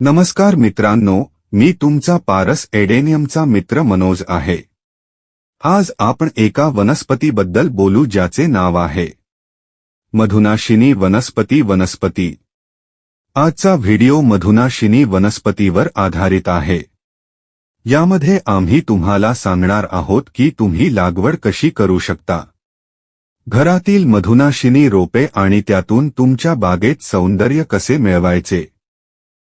नमस्कार मित्रांनो मी तुमचा पारस एडेनियमचा मित्र मनोज आहे. आज आपण एका वनस्पतीबद्दल बोलू ज्याचे नाव आहे. मधुनाशिनी वनस्पती वनस्पती. आजचा व्हिडिओ मधुनाशिनी वनस्पतीवर आधारित आहे. यामध्ये आम्ही तुम्हाला सांगणार आहोत की तुम्ही लागवड कशी करू शकता. घरातील मधुनाशिनी रोपे आणि त्यातून तुमच्या बागेत सौंदर्य कसे मिळवायचे?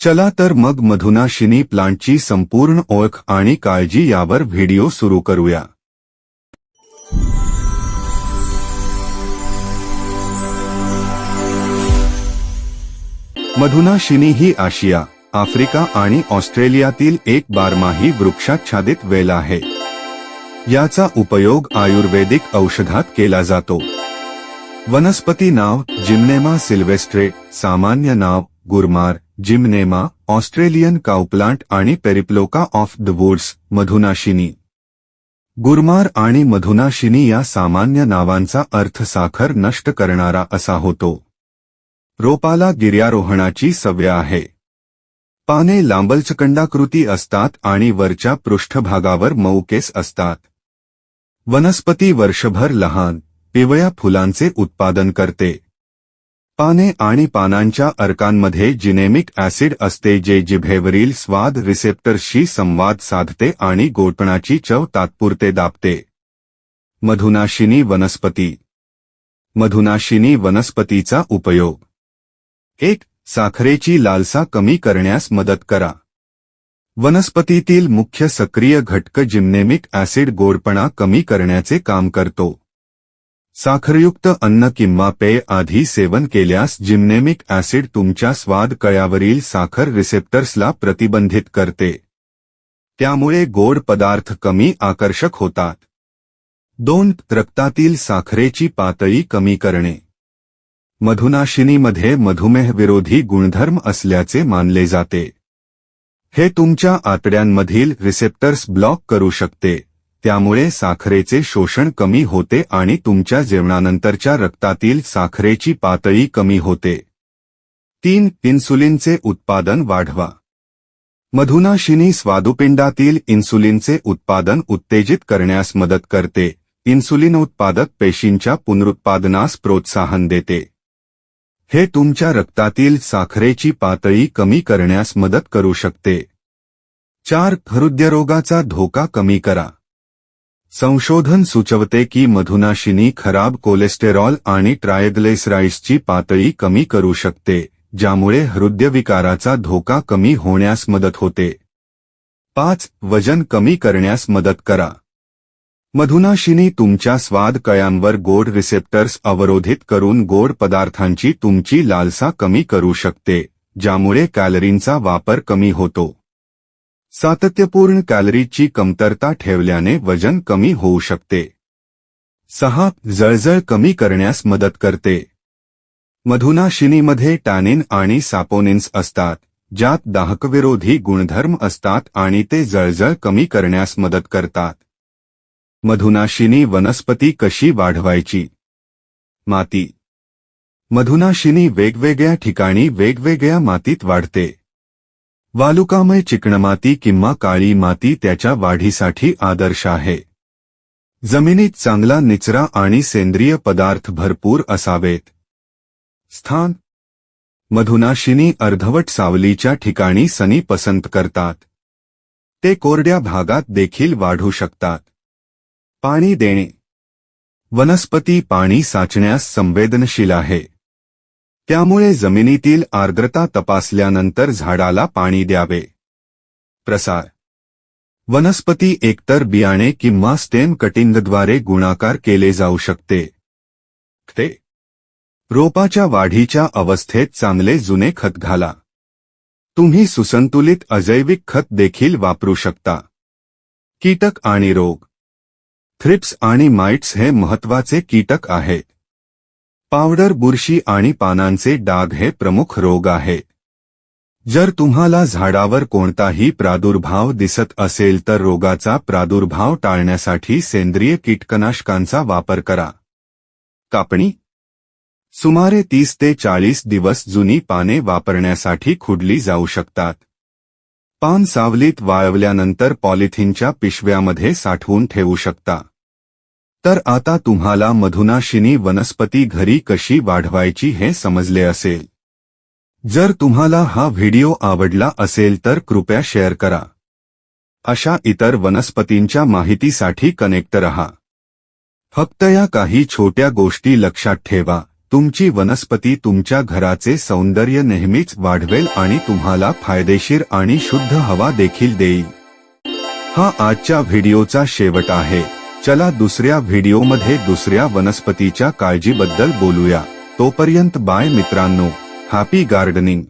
चला तर मग मधुनाशिनी प्लांटची संपूर्ण ओळख आणि काळजी यावर व्हिडिओ सुरू करूया. मधुनाशिनी ही आशिया आफ्रिका आणि ऑस्ट्रेलियातील एक बारमाही वृक्षाच्छादित वेल आहे. याचा उपयोग आयुर्वेदिक औषधात केला जातो. वनस्पती नाव जिम्नेमा सिल्वेस्ट्रे सामान्य नाव गुरमार जिम्नेमा ऑस्ट्रेलियन काउप्लांट आणि पेरिप्लोका ऑफ द वुड्स मधुनाशिनी. गुरमार आणि मधुनाशिनी या सामान्य नावांचा अर्थ साखर नष्ट करणारा असा होतो. रोपाला गिर्यारोहणाची सवय आहे. पाने लांबलचकंडाकृती असतात आणि वरच्या पृष्ठभागावर मऊकेस असतात. वनस्पती वर्षभर लहान पिवळ्या फुलांचे उत्पादन करते. पाने आणि पानांच्या अर्कांमध्ये जिनेमिक ऍसिड असते जे जिभेवरील स्वाद रिसेप्टर्सशी संवाद साधते आणि गोटपणाची चव तात्पुरते दाबते. मधुनाशिनी वनस्पती. मधुनाशिनी वनस्पतीचा उपयोग. एक साखरेची लालसा कमी करण्यास मदत करा. वनस्पतीतील मुख्य सक्रिय घटक जिम्नेमिक ऍसिड गोडपणा कमी करण्याचे काम करतो. साखरयुक्त अन्न किंवा पेय आधी सेवन केल्यास जिम्नेमिक ऍसिड तुमच्या स्वाद कळ्यावरील साखर रिसेप्टर्सला प्रतिबंधित करते. त्यामुळे गोड पदार्थ कमी आकर्षक होतात. दोन रक्तातील साखरेची पातळी कमी करणे. मधुनाशिनीमध्ये मधुमेह विरोधी गुणधर्म असल्याचे मानले जाते. हे तुमच्या आतड्यांमधील रिसेप्टर्स ब्लॉक करू शकते. त्यामुळे साखरेचे शोषण कमी होते आणि तुमच्या जेवणानंतरच्या रक्तातील साखरेची पातळी कमी होते. तीन इन्सुलिनचे उत्पादन वाढवा. मधुनाशिनी स्वादुपिंडातील इन्सुलिनचे उत्पादन उत्तेजित करण्यास मदत करते. इन्सुलिन उत्पादक पेशींच्या पुनरुत्पादनास प्रोत्साहन देते. हे तुमच्या रक्तातील साखरेची पातळी कमी करण्यास मदत करू शकते. चार हृदयरोगाचा धोका कमी करा. संशोधन सुचवते की मधुनाशिनी खराब कोलेस्टेरॉल आणि ट्रायग्लेसराईड्सची पातळी कमी करू शकते ज्यामुळे हृदयविकाराचा धोका कमी होण्यास मदत होते. पाच. वजन कमी करण्यास मदत करा. मधुनाशिनी तुमच्या स्वाद कळ्यांवर गोड रिसेप्टर्स अवरोधित करून गोड पदार्थांची तुमची लालसा कमी करू शकते ज्यामुळे कॅलरींचा वापर कमी होतो. सातत्यपूर्ण कॅलरीची कमतरता ठेवल्याने वजन कमी होऊ शकते. सहा जळजळ कमी करण्यास मदत करते. मधुनाशिनीमध्ये टॅनिन आणि सापोनिन्स असतात ज्यात दाहकविरोधी गुणधर्म असतात आणि ते जळजळ कमी करण्यास मदत करतात. मधुनाशिनी वनस्पती कशी वाढवायची? माती. मधुनाशिनी वेगवेगळ्या ठिकाणी वेगवेगळ्या मातीत वाढते. वालुकामय चिकणमाती किंवा काळी माती त्याच्या वाढीसाठी आदर्श आहे. जमिनीत चांगला निचरा आणि सेंद्रिय पदार्थ भरपूर असावेत. स्थान. मधुनाशिनी अर्धवट सावलीच्या ठिकाणी सनी पसंत करतात. ते कोरड्या भागात देखील वाढू शकतात. पाणी देणे. वनस्पती पाणी साचण्यास संवेदनशील आहे. त्यामुळे जमिनीतील आर्द्रता तपासल्यानंतर झाडाला पाणी द्यावे. प्रसार. वनस्पती एकतर बियाणे किंवा स्टेम कटिंगद्वारे गुणाकार केले जाऊ शकते. ते रोपाच्या वाढीच्या अवस्थेत चांगले जुने खत घाला. तुम्ही सुसंतुलित अजैविक खत देखील वापरू शकता. कीटक आणि रोग. थ्रिप्स आणि माइट्स हे महत्त्वाचे कीटक आहेत. पावडर बुरशी आणि पानांचे डाग हे प्रमुख रोग आहे. जर तुम्हाला झाडावर कोणताही प्रादुर्भाव दिसत असेल तर रोगाचा प्रादुर्भाव टाळण्यासाठी सेंद्रिय कीटकनाशकांचा वापर करा. कापणी. सुमारे तीस ते चाळीस दिवस जुनी पाने वापरण्यासाठी खुडली जाऊ शकतात. पान सावलीत वाळवल्यानंतर पॉलिथिनच्या पिशव्यामध्ये साठवून ठेवू शकता. तर आता तुम्हाला मधुनाशिनी वनस्पती घरी कशी वाढवायची हे समजले असेल. जर तुम्हाला हा व्हिडिओ आवडला असेल तर कृपया शेअर करा. अशा इतर वनस्पतींच्या माहितीसाठी कनेक्ट रहा. फक्त या काही छोट्या गोष्टी लक्षात ठेवा तुमची वनस्पती तुमच्या घराचे सौंदर्य नेहमीच वाढवेल आणि तुम्हाला फायदेशीर आणि शुद्ध हवा देखील देईल. हा आजच्या व्हिडिओचा शेवट आहे. चला दुसऱ्या व्हिडिओमध्ये दुसऱ्या वनस्पतीच्या काळजीबद्दल बोलूया. तोपर्यंत बाय मित्रांनो. Happy gardening